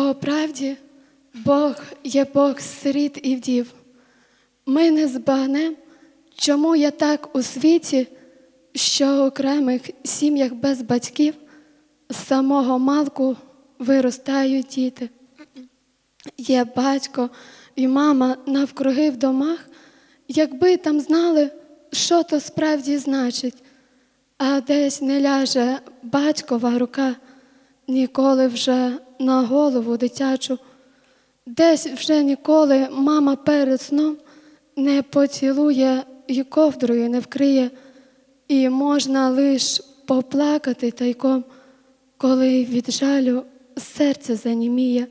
По правді, Бог є Бог сиріт і вдів. Ми не збагнем, чому я так у світі, що у окремих сім'ях без батьків з самого малку виростають діти. Є батько і мама навкруги в домах, якби там знали, що то справді значить, а десь не ляже батькова рука, ніколи вже на голову дитячу, десь вже ніколи мама перед сном не поцілує і ковдрою не вкриє, і можна лиш поплакати тайком, коли від жалю серце заніміє.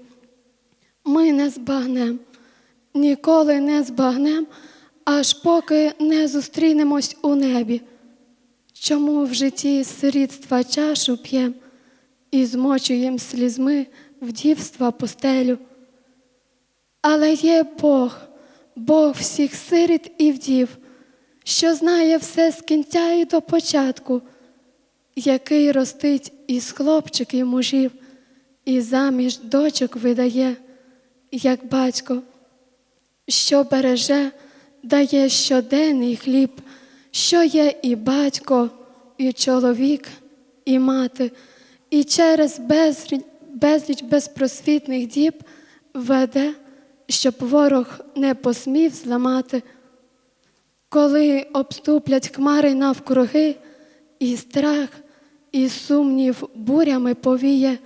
Ми не збагнем, ніколи не збагнем, аж поки не зустрінемось у небі. Чому в житті сирітства чашу п'єм і змочуєм слізьми вдівства постелю? Але є Бог, Бог всіх сиріт і вдів, що знає все з кінця і до початку, який ростить із хлопчиків мужів, і заміж дочок видає, як батько, що береже, дає щоденний хліб, що є і батько, і чоловік, і мати, і через безліч, безпросвітних діб веде, щоб ворог не посмів зламати. Коли обступлять хмари навкруги, і страх, і сумнів бурями повіє,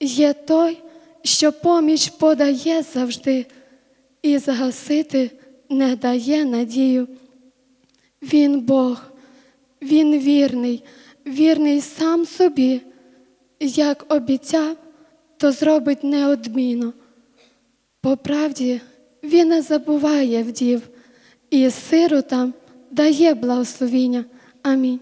є той, що поміч подає завжди, і загасити не дає надію. Він Бог, Він вірний, вірний сам собі, як обіцяв, то зробить неодмінно. По правді він не забуває вдів, і сиротам дає благословіння. Амінь.